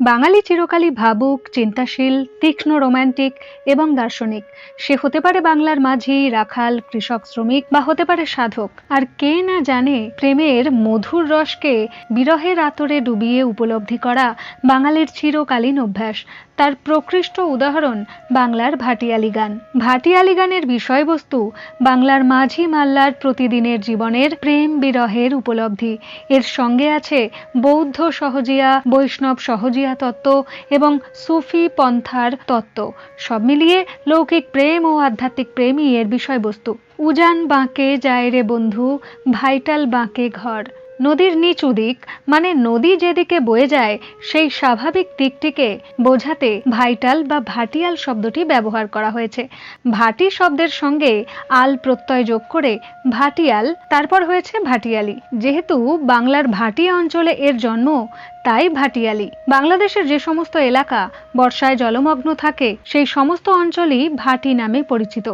বাঙালি চিরকালই ভাবুক, চিন্তাশীল, তীক্ষ্ণ রোমান্টিক এবং দার্শনিক। সে হতে পারে বাংলার মাঝি, রাখাল, কৃষক, শ্রমিক বা হতে পারে সাধক। আর কে না জানে প্রেমের মধুর রসকে বিরহের আতরে ডুবিয়ে উপলব্ধি করা বাঙালির চিরকালীন অভ্যাস। তার প্রকৃষ্ট উদাহরণ বাংলার ভাটিয়ালি গান। ভাটিয়ালি গানের বিষয়বস্তু বাংলার মাঝি মাল্লার প্রতিদিনের জীবনের প্রেম বিরহের উপলব্ধি। এর সঙ্গে আছে বৌদ্ধ সহজিয়া, বৈষ্ণব সহজিয়া তত্ত্ব এবং সুফি পন্থার তত্ত্ব। সব মিলিয়ে লৌকিক প্রেম ও আধ্যাত্মিক প্রেমই এর বিষয়বস্তু। উজান বাঁকে যায় রে বন্ধু, ভাইটাল বাঁকে ঘর। নদীর নিচু দিক মানে নদী যেদিকে বয়ে যায়, সেই স্বাভাবিক দিকটিকে বোঝাতে ভাইটাল বা ভাটিয়াল শব্দটি ব্যবহার করা হয়েছে। ভাটি শব্দের সঙ্গে আল প্রত্যয় যোগ করে ভাটিয়াল, তারপর হয়েছে ভাটিয়ালি। যেহেতু বাংলার ভাটিয়া অঞ্চলে এর জন্ম তাই ভাটিয়ালি। বাংলাদেশের যে সমস্ত এলাকা বর্ষায় জলমগ্ন থাকে, সেই সমস্ত অঞ্চলই ভাটি নামে পরিচিত।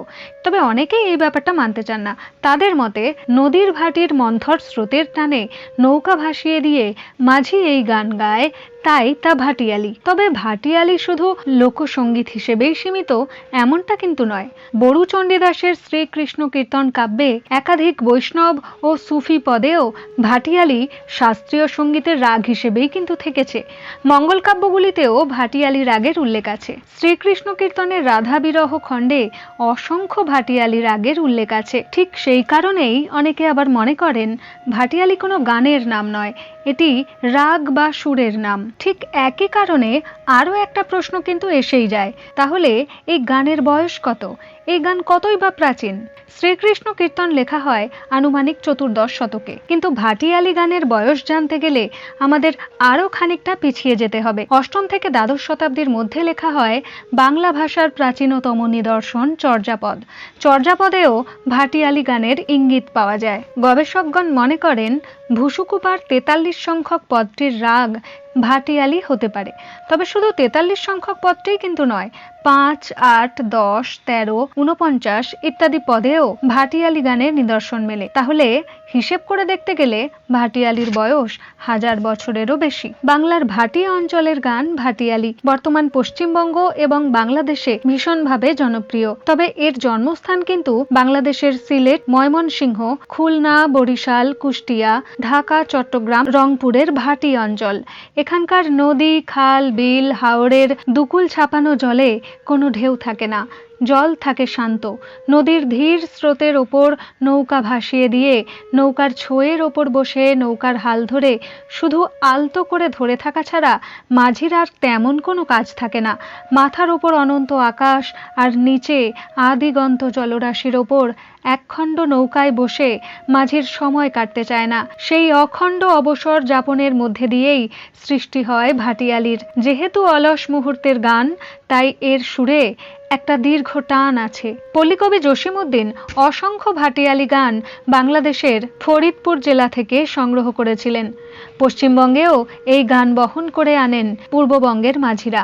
তবে অনেকেই এই ব্যাপারটা মানতে চান না। তাদের মতে, নদীর ভাটির মন্থর স্রোতের টানে নৌকা ভাসিয়ে দিয়ে মাঝি এই গান গায়, তাই তা ভাটিয়ালি। তবে ভাটিয়ালি শুধু লোকসঙ্গীত হিসেবেই সীমিত, এমনটা কিন্তু নয়। বড়ু চণ্ডীদাসের শ্রীকৃষ্ণ কীর্তন কাব্যে একাধিক বৈষ্ণব ও সুফি পদেও ভাটিয়ালি শাস্ত্রীয় সঙ্গীতের রাগ হিসেবেই কিন্তু থেকেছে। মঙ্গল কাব্যগুলিতেও ভাটিয়ালি রাগের উল্লেখ আছে। শ্রীকৃষ্ণ কীর্তনের রাধা বিরহ খণ্ডে অসংখ্য ভাটিয়ালি রাগের উল্লেখ আছে। ঠিক সেই কারণেই অনেকে আবার মনে করেন, ভাটিয়ালি কোনো গানের নাম নয়, এটি রাগ বা সুরের নাম। ঠিক একই কারণে আরও একটা প্রশ্ন কিন্তু এসেই যায়, তাহলে এই গানের বয়স কত? এই গান কতই বা প্রাচীন? শ্রীকৃষ্ণ কীর্তন লেখা হয় আনুমানিক চতুর্দশ শতকে। কিন্তু ভাটিয়ালি গানের বয়স জানতে গেলে আমাদের আরও খানিকটা পিছিয়ে যেতে হবে। অষ্টম থেকে দ্বাদশ শতাব্দীর মধ্যে লেখা হয়, বাংলা ভাষার প্রাচীনতম নিদর্শন চর্যাপদ। চর্যাপদেও ভাটিয়ালি গানের ইঙ্গিত পাওয়া যায়। গবেষকগণ মনে করেন, ভুসুকুপার তেতাল্লিশ সংখ্যক পদটির রাগ ভাটিয়ালি হতে পারে। তবে শুধু তেতাল্লিশ সংখ্যক পদটি কিন্তু নয়, পাঁচ, আট, দশ, তেরো উনপঞ্চাশ ইত্যাদি পদেও ভাটিয়ালি গানের নিদর্শন মেলে। তাহলে হিসেব করে দেখতে গেলে ভাটিয়ালির বয়স হাজার বছরেরও বেশি। বাংলার ভাটিয়া অঞ্চলের গান ভাটিয়ালি, বর্তমান পশ্চিমবঙ্গ এবং বাংলাদেশে ভীষণভাবে জনপ্রিয়। তবে এর জন্মস্থান কিন্তু বাংলাদেশের সিলেট, ময়মনসিংহ, খুলনা, বরিশাল, কুষ্টিয়া, ঢাকা, চট্টগ্রাম, রংপুরের ভাটি অঞ্চল। এখানকার নদী, খাল, বিল হাওড়ের দুকুল ছাপানো জলে কোনো ঢেউ থাকে না। জল থাকে শান্ত। নদীর ধীর স্রোতের ওপর নৌকা ভাসিয়ে দিয়ে, নৌকার ছোঁয়ের ওপর বসে নৌকার হাল ধরে শুধু আলতো করে ধরে থাকা ছাড়া মাঝির আর তেমন কোনো কাজ থাকে না। মাথার ওপর অনন্ত আকাশ আর নিচে আদিগন্ত জলরাশির ওপর একখণ্ড নৌকায় বসে মাঝির সময় কাটতে চায় না। সেই অখণ্ড অবসর যাপনের মধ্যে দিয়েই সৃষ্টি হয় ভাটিয়ালির। যেহেতু অলস মুহূর্তের গান, তাই এর সুরে একটা দীর্ঘ টান আছে। পল্লীকবি জসিমুদ্দিন অসংখ্য ভাটিয়ালি গান বাংলাদেশের ফরিদপুর জেলা থেকে সংগ্রহ করেছিলেন। পশ্চিমবঙ্গেও এই গান বহন করে আনেন পূর্ববঙ্গের মাঝিরা।